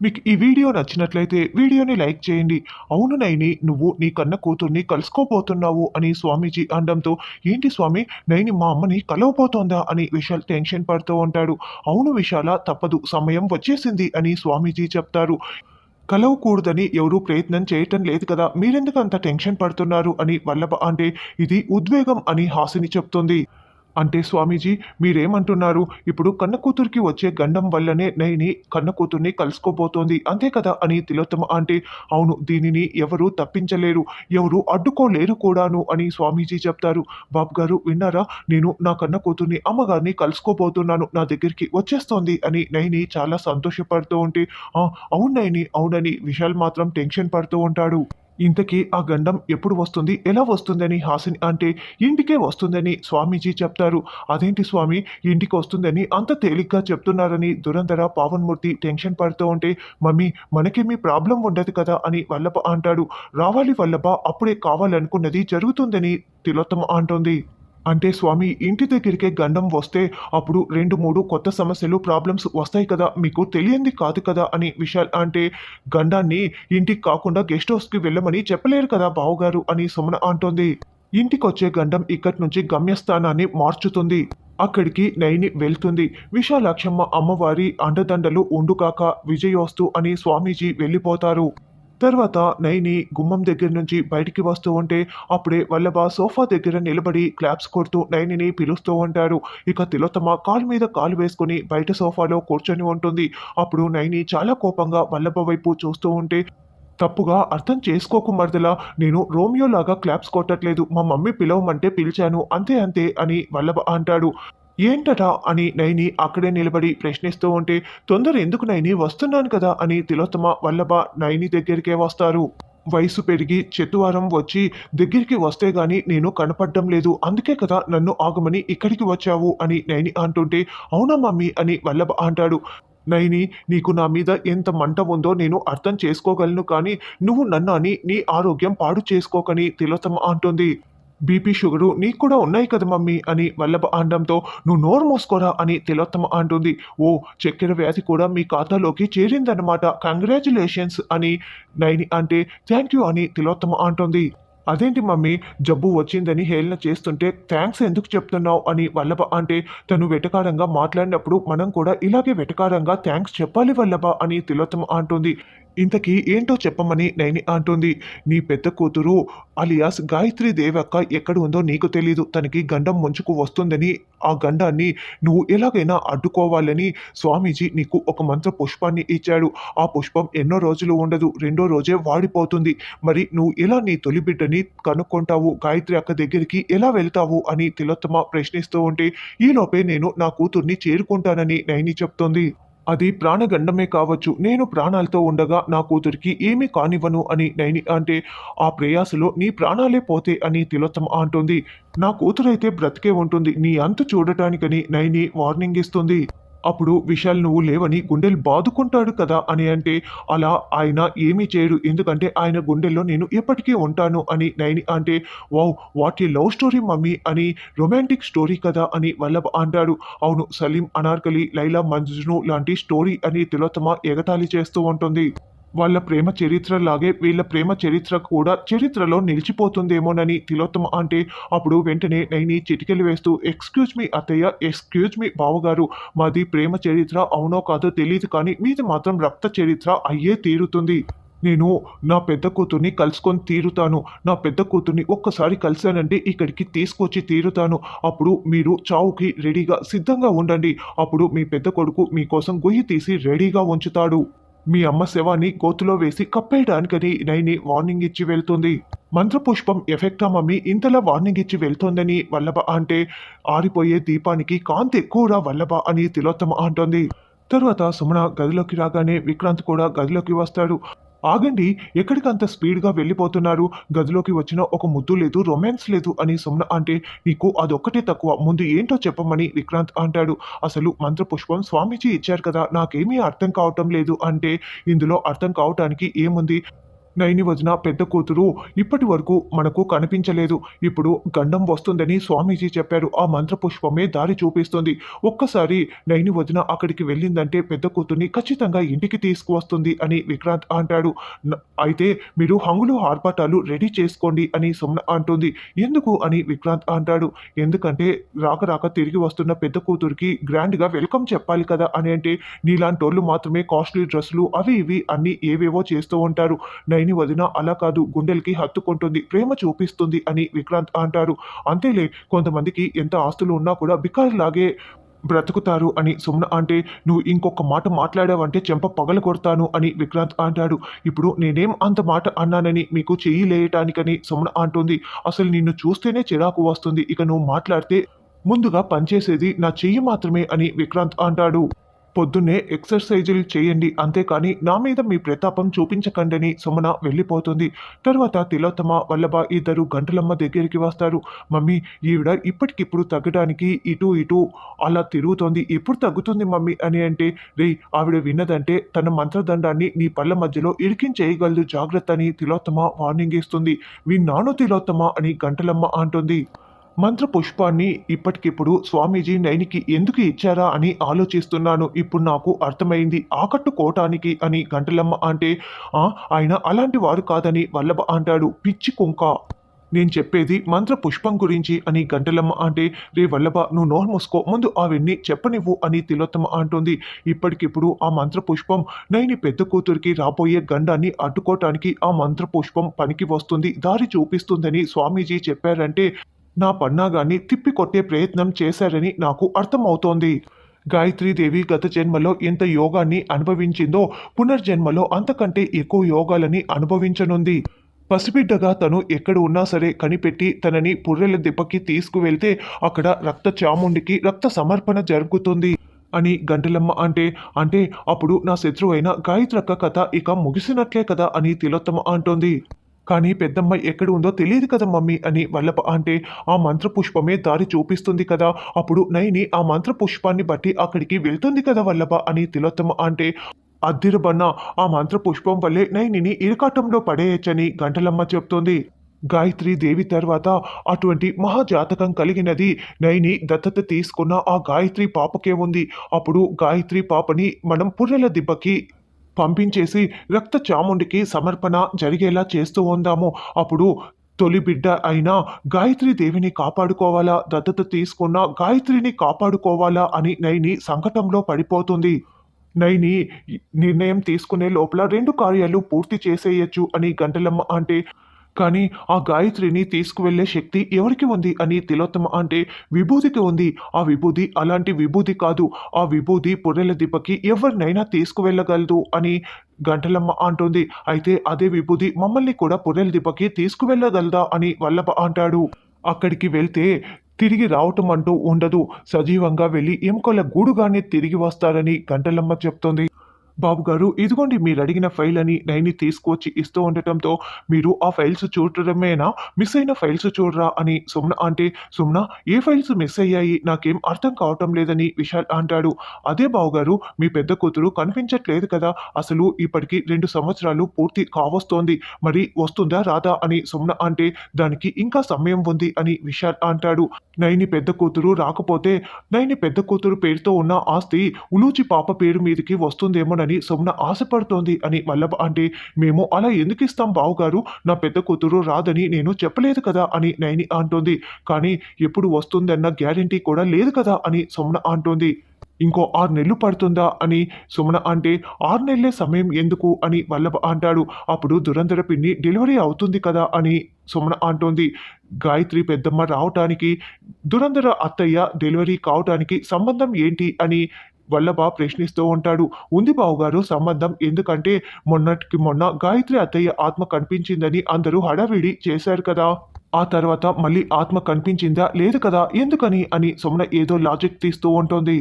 మీకు ఈ వీడియో నచ్చినట్లయితే వీడియోని లైక్ చేయండి. అవును నైని నువ్వు నీ కన్న కూతుర్ని కలుసుకోబోతున్నావు అని స్వామీజీ అనడంతో ఏంటి స్వామి నైని మా అమ్మని కలవబోతోందా అని విశాల్ టెన్షన్ పడుతూ ఉంటాడు. అవును విశాల తప్పదు సమయం వచ్చేసింది అని స్వామీజీ చెప్తారు. కలవకూడదని ఎవరూ ప్రయత్నం చేయటం లేదు కదా మీరెందుకు అంత టెన్షన్ పడుతున్నారు అని వల్లభ అంటే ఇది ఉద్వేగం అని హాసిని చెప్తుంది. అంటే స్వామీజీ మీరేమంటున్నారు? ఇప్పుడు కన్న కూతురికి వచ్చే గండం వల్లనే నయని కన్న కూతుర్ని కలుసుకోబోతోంది. అంతే కదా అని తిలోత్తమ అంటే అవును దీనిని ఎవరు తప్పించలేరు ఎవరు అడ్డుకోలేరు కూడాను అని స్వామీజీ చెప్తారు. బాబు గారు విన్నారా? నేను నా కన్న కూతుర్ని అమ్మగారిని కలుసుకోబోతున్నాను నా దగ్గరికి వచ్చేస్తోంది అని నైని చాలా సంతోషపడుతూ ఉంటే అవును నైని అవునని విశాల్ మాత్రం టెన్షన్ పడుతూ ఉంటాడు. ఇంతకీ ఆ గండం ఎప్పుడు వస్తుంది? ఎలా వస్తుందని హాసిని అంటే ఇంటికే వస్తుందని స్వామీజీ చెప్తారు. అదేంటి స్వామి? ఇంటికి వస్తుందని అంత తేలిగ్గా చెప్తున్నారని దురంధర పావన్మూర్తి టెన్షన్ పడుతూ ఉంటే మమ్మీ మనకేమీ ప్రాబ్లం ఉండదు కదా అని వల్లభ అంటాడు. రావాలి వల్లభ అప్పుడే కావాలనుకున్నది జరుగుతుందని తిలోత్తమ అంటోంది. అంటే స్వామి ఇంటి దగ్గరికే గండం వస్తే అప్పుడు రెండు మూడు కొత్త సమస్యలు ప్రాబ్లమ్స్ వస్తాయి కదా మీకు తెలియంది కాదు కదా అని విశాల్ అంటే గండాన్ని ఇంటికి కాకుండా గెస్ట్ హౌస్కి వెళ్ళమని చెప్పలేరు కదా బావుగారు అని సుమన అంటోంది. ఇంటికొచ్చే గండం ఇక్కడి నుంచి గమ్యస్థానాన్ని మార్చుతుంది. అక్కడికి నైని వెళ్తుంది. విశాలాక్షమ్మ అమ్మవారి అండదండలు ఉండుకాక విజయోస్తు అని స్వామీజీ వెళ్ళిపోతారు. తర్వాత నైని గుమ్మం దగ్గర నుంచి బయటికి వస్తూ ఉంటే అప్పుడే వల్లభ సోఫా దగ్గర నిలబడి క్లాప్స్ కొడుతూ నైనిని పిలుస్తూ ఉంటారు ఇక తిలోత్తమ కాలు మీద కాలు వేసుకుని బయట సోఫాలో కూర్చొని ఉంటుంది. అప్పుడు నైని చాలా కోపంగా వల్లభ వైపు చూస్తూ ఉంటే తప్పుగా అర్థం చేసుకోకు మరదలా నేను రోమియో లాగా క్లాప్స్ కొట్టట్లేదు. మా మమ్మీ పిలవమంటే పిలిచాను. అంతే అంతే అని వల్లభ అంటాడు. ఏంటట అని నైని అక్కడే నిలబడి ప్రశ్నిస్తూ ఉంటే తొందర ఎందుకు నైని వస్తున్నాను కదా? అని తిలోత్తమ వల్లభ నైని దగ్గరికే వస్తారు. వయసు పెరిగి చెతువారం వచ్చి దగ్గరికి వస్తే గాని నేను కనపడడం లేదు. అందుకే కదా నన్ను ఆగమని ఇక్కడికి వచ్చావు అని నైని అంటుంటే అవునా మమ్మీ? అని వల్లభ అంటాడు. నైని నీకు నా మీద ఎంత మంట ఉందో నేను అర్థం చేసుకోగలను కానీ నువ్వు నన్ను అని నీ ఆరోగ్యం పాడు చేసుకోకని తిలోత్తమ అంటుంది. బీపీ షుగరు నీకు కూడా ఉన్నాయి కదా మమ్మీ అని వల్లభ అనడంతో నువ్వు నోరు మూసుకోరా అని తిలోత్తమ అంటుంది. ఓ చక్కెర వ్యాధి కూడా మీ ఖాతాలోకి చేరిందన్నమాట. కంగ్రాచులేషన్స్ అని నైని అంటే థ్యాంక్ యూ అని తిలోత్తమ అంటుంది. అదేంటి మమ్మీ జబ్బు వచ్చిందని హేళన చేస్తుంటే థ్యాంక్స్ ఎందుకు చెప్తున్నావు అని వల్లభ అంటే తను వెటకారంగా మాట్లాడినప్పుడు మనం కూడా ఇలాగే వెటకారంగా థ్యాంక్స్ చెప్పాలి వల్లభ అని తిలోత్తమ అంటుంది. ఇంతకీ ఏంటో చెప్పమని నైని అంటుంది. నీ పెద్ద కూతురు అలియాస్ గాయత్రి దేవక్క ఎక్కడ ఉందో నీకు తెలీదు. తనకి గండం ముంచుకు వస్తుందని ఆ గండాన్ని నువ్వు ఎలాగైనా అడ్డుకోవాలని స్వామీజీ నీకు ఒక మంత్ర పుష్పాన్ని ఇచ్చాడు. ఆ పుష్పం ఎన్నో రోజులు ఉండదు రెండో రోజే వాడిపోతుంది. మరి నువ్వు ఎలా నీ తొలి బిడ్డని కనుక్కుంటావు? గాయత్రి అక్క దగ్గరికి ఎలా వెళ్తావు? అని తిలోత్తమ ప్రశ్నిస్తూ ఉంటే ఈలోపే నేను నా కూతుర్ని చేరుకుంటానని నైని చెప్తోంది. అది ప్రాణగండమే కావచ్చు. నేను ప్రాణాలతో ఉండగా నా కూతురికి ఏమీ కానివ్వను అని నైని అంటే ఆ ప్రయాసలో నీ ప్రాణాలే పోతే అని తిలోత్తమ అంటుంది. నా కూతురైతే బ్రతికే ఉంటుంది. నీ అంతు చూడటానికని నైని వార్నింగ్ ఇస్తుంది. అప్పుడు విశాల్ నువ్వు లేవని గుండెలు బాదుకుంటాడు కదా అని అంటే అలా ఆయన ఏమీ చేయడు. ఎందుకంటే ఆయన గుండెల్లో నేను ఎప్పటికీ ఉంటాను అని నైని అంటే wow what a love story mummy అని రొమాంటిక్ స్టోరీ కదా అని వల్లభ అంటాడు. అవును సలీం అనార్కలి లైలా మంజును లాంటి స్టోరీ అని తిలోత్తమ ఎగతాళి చేస్తూ ఉంటుంది. వాళ్ళ ప్రేమ చరిత్రలాగే వీళ్ళ ప్రేమ చరిత్ర కూడా చరిత్రలో నిలిచిపోతుందేమోనని తిలోత్తమ అంటే అప్పుడు వెంటనే నైని చిటికెలు వేస్తూ ఎక్స్క్యూజ్ మీ అత్తయ్య ఎక్స్క్యూజ్ మీ బావగారు మాది ప్రేమ చరిత్ర అవునో కాదో తెలియదు కానీ మీది మాత్రం రక్త చరిత్ర అయ్యే తీరుతుంది. నేను నా పెద్ద కూతుర్ని కలుసుకొని తీరుతాను. నా పెద్ద కూతుర్ని ఒక్కసారి కలిశానంటే ఇక్కడికి తీసుకొచ్చి తీరుతాను. అప్పుడు మీరు చావుకి రెడీగా సిద్ధంగా ఉండండి. అప్పుడు మీ పెద్ద కొడుకు మీకోసం గొయ్యి తీసి రెడీగా ఉంచుతాడు. మీ అమ్మ శవాన్ని గోతులో వేసి కప్పేయడానికని నైని వార్నింగ్ ఇచ్చి వెళ్తుంది. మంత్రపుష్పం ఎఫెక్టా మమ్మీ ఇంతలా వార్నింగ్ ఇచ్చి వెళ్తోందని వల్లభ అంటే ఆరిపోయే దీపానికి కాంతి ఎక్కువరా వల్లభ అని తిలోత్తమ అంటోంది. తరువాత సుమన గదిలోకి రాగానే విక్రాంత్ కూడా గదిలోకి వస్తాడు. ఆగండి ఎక్కడికి అంత స్పీడ్గా వెళ్ళిపోతున్నారు? గదిలోకి వచ్చిన ఒక ముద్దు లేదు రొమాన్స్ లేదు అని సుమ్న అంటే నీకు అదొక్కటే తక్కువ ముందు ఏంటో చెప్పమని విక్రాంత్ అంటాడు. అసలు మంత్రపుష్పం స్వామీజీ ఇచ్చారు కదా నాకేమీ అర్థం కావటం లేదు అంటే ఇందులో అర్థం కావటానికి ఏముంది? నైని వదిన పెద్ద కూతురు ఇప్పటి వరకు మనకు కనిపించలేదు. ఇప్పుడు గండం వస్తుందని స్వామీజీ చెప్పారు. ఆ మంత్రపుష్పమే దారి చూపిస్తుంది. ఒక్కసారి నైని వదిన అక్కడికి వెళ్ళిందంటే పెద్ద కూతుర్ని ఖచ్చితంగా ఇంటికి తీసుకువస్తుంది అని విక్రాంత్ అంటాడు. అయితే మీరు హంగులు ఆర్పాటాలు రెడీ చేసుకోండి అని సుమ్న అంటుంది. ఎందుకు అని విక్రాంత్ అంటాడు. ఎందుకంటే రాక రాక తిరిగి వస్తున్న పెద్ద కూతురికి గ్రాండ్గా వెల్కమ్ చెప్పాలి కదా అని అంటే నీలాంటి వాళ్ళు మాత్రమే కాస్ట్లీ డ్రెస్సులు అవి ఇవి అన్ని ఏవేవో చేస్తూ ఉంటారు. నైని వదిన అలా కాదు గుండెలకి హత్తుకుంటుంది ప్రేమ చూపిస్తుంది అని విక్రాంత్ అంటారు. అంతేలే కొంతమందికి ఎంత ఆస్తులు ఉన్నా కూడా బికారిలాగే బ్రతుకుతారు అని సుమన అంటే నువ్వు ఇంకొక మాట మాట్లాడావంటే చెంప పగల కొడతాను అని విక్రాంత్ అంటాడు. ఇప్పుడు నేనేం అంత మాట అన్నానని మీకు చెయ్యి లేయటానికని సుమన అంటుంది. అసలు నిన్ను చూస్తేనే చిరాకు వస్తుంది ఇక నువ్వు మాట్లాడితే ముందుగా పనిచేసేది నా చెయ్యి మాత్రమే అని విక్రాంత్ అంటాడు. పొద్దున్నే ఎక్సర్సైజులు చేయండి అంతేకాని నా మీద మీ ప్రతాపం చూపించకండని సుమన వెళ్ళిపోతుంది. తర్వాత తిలోత్తమ వల్లభ ఇద్దరు గంటలమ్మ దగ్గరికి వస్తారు. మమ్మీ ఈవిడ ఇప్పటికిప్పుడు తగ్గడానికి ఇటు ఇటు అలా తిరుగుతోంది. ఎప్పుడు తగ్గుతుంది మమ్మీ అని అంటే రే ఆవిడ విన్నదంటే తన మంత్రదండాన్ని నీ పళ్ళ మధ్యలో ఇరికించేయగలదు జాగ్రత్త అని తిలోత్తమ వార్నింగ్ ఇస్తుంది. విన్నాను తిలోత్తమ అని గంటలమ్మ అంటుంది. మంత్ర పుష్పాన్ని ఇప్పటికిప్పుడు స్వామీజీ నైనికి ఎందుకు ఇచ్చారా అని ఆలోచిస్తున్నాను. ఇప్పుడు నాకు అర్థమైంది. ఆకట్టుకోవటానికి అని గంటలమ్మ అంటే ఆయన అలాంటి వారు కాదని వల్లభ అంటాడు. పిచ్చి కుంక. నేను చెప్పేది మంత్ర పుష్పం గురించి అని గంటలమ్మ అంటే రే వల్లభ నువ్వు నోరు మూసుకో. ముందు అవన్నీ చెప్పనివ్వు అని తిలోత్తమ అంటుంది. ఇప్పటికిప్పుడు ఆ మంత్ర పుష్పం నైని పెద్ద కూతురికి రాబోయే గండాన్ని అడ్డుకోవటానికి ఆ మంత్ర పుష్పం పనికి వస్తుంది. దారి చూపిస్తుందని స్వామీజీ చెప్పారంటే నా పన్నాగాన్ని తిప్పి కొట్టే ప్రయత్నం చేశారని నాకు అర్థమవుతోంది. గాయత్రీదేవి గత జన్మలో ఎంత యోగాన్ని అనుభవించిందో పునర్జన్మలో అంతకంటే ఎక్కువ యోగాలని అనుభవించనుంది. పసిబిడ్డగా తను ఎక్కడ ఉన్నా సరే కనిపెట్టి తనని పుర్రెల దిబ్బకి తీసుకువెళ్తే అక్కడ రక్త చాముండికి రక్త సమర్పణ జరుగుతుంది అని గంటలమ్మ అంటే అంటే అప్పుడు నా శత్రువైన గాయత్రక్క కథ ఇక ముగిసినట్లే కదా అని తిలోత్తమ అంటోంది. కానీ పెద్దమ్మ ఎక్కడ ఉందో తెలియదు కదా మమ్మీ అని వల్లప అంటే ఆ మంత్రపుష్పమే దారి చూపిస్తుంది కదా. అప్పుడు నైని ఆ మంత్రపుష్పాన్ని బట్టి అక్కడికి వెళ్తుంది కదా వల్లభ అని తిలోత్తమ అంటే అద్దిరబన్న ఆ మంత్రపుష్పం వల్లే నైనిని ఇరకాటంలో పడేయచ్చని గంటలమ్మ చెప్తోంది. గాయత్రి దేవి తర్వాత అటువంటి మహాజాతకం కలిగినది నైని దత్తత తీసుకున్న ఆ గాయత్రి పాపకే ఉంది. అప్పుడు గాయత్రి పాపని మనం పుర్రెల దిబ్బకి పంపించేసి రక్త చాముండికి సమర్పణ జరిగేలా చేస్తూ ఉందాము. అప్పుడు తొలి బిడ్డ అయినా గాయత్రి దేవిని కాపాడుకోవాలా? దత్తత తీసుకున్న గాయత్రిని కాపాడుకోవాలా? అని నైని సంకటంలో పడిపోతుంది. నైని నిర్ణయం తీసుకునే లోపల రెండు కార్యాలు పూర్తి చేసేయచ్చు అని గంటలమ్మ అంటే కానీ ఆ గాయత్రిని తీసుకువెళ్ళే శక్తి ఎవరికి ఉంది అని తిలోత్తమ అంటే విభూతికి ఉంది. ఆ విభూతి అలాంటి విభూతి కాదు. ఆ విభూతి పొర్రెల దిబ్బకి ఎవరినైనా తీసుకువెళ్ళగలదు అని గంటలమ్మ అంటుంది. అయితే అదే విభూతి మమ్మల్ని కూడా పొర్రెల దిబ్బకి తీసుకువెళ్ళగలదా అని వల్లభ అంటాడు. అక్కడికి వెళ్తే తిరిగి రావటం అంటూ ఉండదు. సజీవంగా వెళ్ళి ఎముకల గూడుగానే తిరిగి వస్తారని గంటలమ్మ చెప్తోంది. బాబు గారు ఇదిగోండి మీరు అడిగిన ఫైల్ అని నైని తీసుకొచ్చి ఇస్తూ ఉండటంతో మీరు ఆ ఫైల్స్ చూడటమేనా? మిస్ అయిన ఫైల్స్ చూడరా అని సుమ్న అంటే సుమ్న ఏ ఫైల్స్ మిస్ అయ్యాయి? నాకేం అర్థం కావటం లేదని విశాల్ అంటాడు. అదే బావుగారు మీ పెద్ద కూతురు కనిపించట్లేదు కదా? అసలు ఇప్పటికి రెండు సంవత్సరాలు పూర్తి కావస్తోంది. మరి వస్తుందా రాదా అని సుమ్న అంటే దానికి ఇంకా సమయం ఉంది అని విశాల్ అంటాడు. నైని పెద్ద కూతురు రాకపోతే నైని పెద్ద కూతురు పేరుతో ఉన్న ఆస్తి ఉలూచి పాప పేరు మీదకి వస్తుందేమోనని సుమ్న ఆశపడుతోంది అని వల్లభ అంటే మేము అలా ఎందుకు ఇస్తాం బావుగారు? నా పెద్ద కూతురు రాదని నేను చెప్పలేదు కదా అని నయని అంటోంది. కానీ ఎప్పుడు వస్తుందన్న గ్యారంటీ కూడా లేదు కదా అని సుమన అంటోంది. ఇంకో ఆరు నెలలు పడుతుందా అని సుమన అంటే ఆరు నెలలే సమయం ఎందుకు అని వల్లభ అంటాడు. అప్పుడు దురంధర పిన్ని డెలివరీ అవుతుంది కదా అని సుమన అంటోంది. గాయత్రి పెద్దమ్మ రావటానికి దురంధర అత్తయ్య డెలివరీ కావటానికి సంబంధం ఏంటి అని వల్లభ ప్రశ్నిస్తూ ఉంటాడు. ఉంది బావుగారు సంబంధం ఎందుకంటే మొన్నటికి మొన్న గాయత్రి అత్తయ్య ఆత్మ కనిపించిందని అందరూ హడావిడి చేశారు కదా. ఆ తర్వాత మళ్ళీ ఆత్మ కనిపించిందా? లేదు కదా? ఎందుకని? అని సుమన ఏదో లాజిక్ తీస్తూ ఉంటుంది.